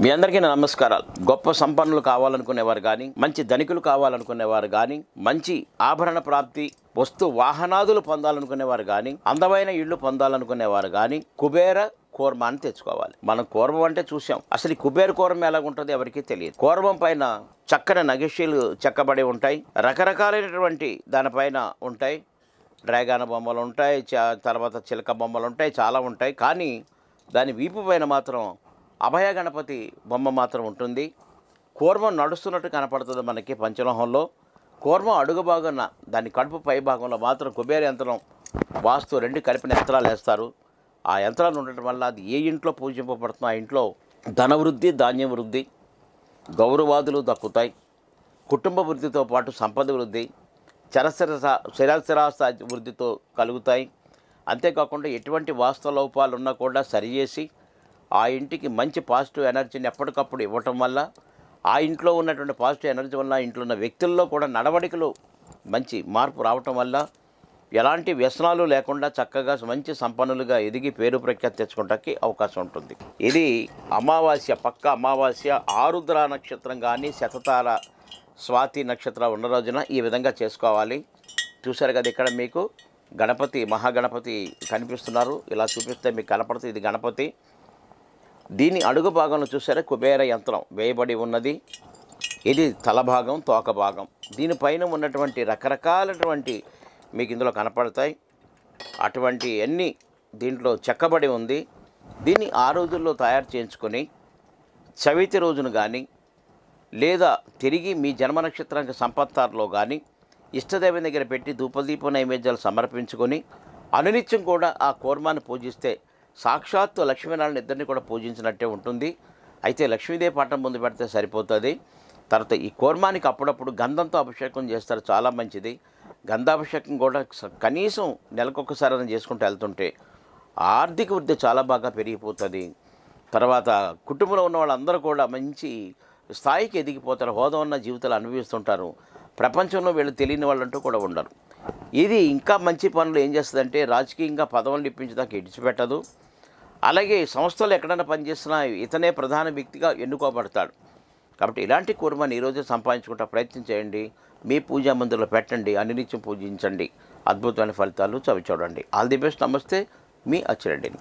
మీ అందరికీ నా నమస్కారాలు. గొప్ప సంపన్నులు కావాలనుకునేవారు కానీ మంచి ధనికులు కావాలనుకునేవారు కానీ మంచి ఆభరణ ప్రాప్తి వస్తు వాహనాదులు పొందాలనుకునేవారు కానీ అందమైన ఇళ్ళు పొందాలనుకునేవారు కానీ కుబేర కూర్మాన్ని తెచ్చుకోవాలి. మనం కూర్మం అంటే చూసాం అసలు ఈ కుబేర కూర్మం ఎలాగుంటుందో ఎవరికీ తెలియదు. కూర్మం పైన చక్కని నగిషీలు చెక్కబడి ఉంటాయి. రకరకాలైనటువంటి దానిపైన ఉంటాయి. డ్రాగన్ బొమ్మలు ఉంటాయి. చ- తర్వాత చిలక బొమ్మలు ఉంటాయి. చాలా ఉంటాయి. కానీ దాని వీపు పైన మాత్రం అభయ గణపతి బొమ్మ మాత్రం ఉంటుంది. కూర్మం నడుస్తున్నట్టు కనపడుతుంది మనకి పంచలోహంలో. కూర్మం అడుగు భాగాన దాని కడుపు పై భాగంలో మాత్రం కుబేర యంత్రం వాస్తు రెండు కలిపిన యంత్రాలు వేస్తారు. ఆ యంత్రాలు ఉండటం వల్ల అది ఏ ఇంట్లో పూజింపబడుతుందో ఆ ఇంట్లో ధనవృద్ధి ధాన్యం వృద్ధి గౌరవాదులు దక్కుతాయి. కుటుంబ వృద్ధితో పాటు సంపద వృద్ధి చరస్థిర స్థిరాస్థిరాస్త వృద్ధితో కలుగుతాయి. అంతేకాకుండా ఎటువంటి వాస్తవ లోపాలు ఉన్నా కూడా సరిచేసి ఆ ఇంటికి మంచి పాజిటివ్ ఎనర్జీని ఎప్పటికప్పుడు ఇవ్వటం వల్ల ఆ ఇంట్లో ఉన్నటువంటి పాజిటివ్ ఎనర్జీ వల్ల ఇంట్లో ఉన్న వ్యక్తుల్లో కూడా నడవడికలు మంచి మార్పు రావటం వల్ల ఎలాంటి వ్యసనాలు లేకుండా చక్కగా మంచి సంపన్నులుగా ఎదిగి పేరు ప్రఖ్యాతి తెచ్చుకోవటానికి అవకాశం ఉంటుంది. ఇది అమావాస్య పక్క అమావాస్య ఆరుద్ర నక్షత్రం కానీ శతతార స్వాతి నక్షత్రం ఉన్న రోజున ఈ విధంగా చేసుకోవాలి. చూశారు కదా ఇక్కడ మీకు గణపతి మహాగణపతి కనిపిస్తున్నారు. ఇలా చూపిస్తే మీకు కనపడుతుంది ఇది గణపతి. దీని అడుగు భాగంలో చూసారా? కుబేర యంత్రం వేయబడి ఉన్నది. ఇది తల భాగం తోక భాగం. దీనిపైన ఉన్నటువంటి రకరకాలటువంటి మీకు ఇందులో కనపడతాయి. అటువంటి అన్నీ దీంట్లో చెక్కబడి ఉంది. దీన్ని ఆ రోజుల్లో తయారు చేయించుకొని చవితి రోజున కానీ లేదా తిరిగి మీ జన్మ నక్షత్రానికి సంపత్తారులో కానీ ఇష్టదేవి దగ్గర పెట్టి ధూపదీప నైవేద్యాలు సమర్పించుకొని అనునిత్యం కూడా ఆ కూర్మాన్ని పూజిస్తే సాక్షాత్తు లక్ష్మీనారాయణ ఇద్దరిని కూడా పూజించినట్టే ఉంటుంది. అయితే లక్ష్మీదేవి పాఠం ముందు పెడితే సరిపోతుంది. తర్వాత ఈ కోర్మానికి అప్పుడప్పుడు గంధంతో అభిషేకం చేస్తారు చాలా మంచిది. గంధాభిషేకం కూడా కనీసం నెలకొకసారి చేసుకుంటూ వెళ్తుంటే ఆర్థిక వృద్ధి చాలా బాగా పెరిగిపోతుంది. తర్వాత కుటుంబంలో ఉన్న వాళ్ళందరూ కూడా మంచి స్థాయికి ఎదిగిపోతారు హోదా ఉన్న జీవితాలు అనుభవిస్తుంటారు. ప్రపంచంలో వీళ్ళు తెలియని వాళ్ళంటూ కూడా ఉండరు. ఇది ఇంకా మంచి పనులు ఏం చేస్తుందంటే రాజకీయంగా పదవులు ఇప్పించడానికి ఇడిచిపెట్టదు. అలాగే సంస్థలు ఎక్కడైనా పనిచేస్తున్నా ఇతనే ప్రధాన వ్యక్తిగా ఎన్నుకోబడతాడు. కాబట్టి ఇలాంటి కూరమని ఈరోజు సంపాదించుకుంటా ప్రయత్నం చేయండి. మీ పూజా మందిరంలో పెట్టండి. అనినిత్యం పూజించండి. అద్భుతమైన ఫలితాలు చవి చూడండి. All the best. నమస్తే. మీ అచ్చిరెడ్డిని.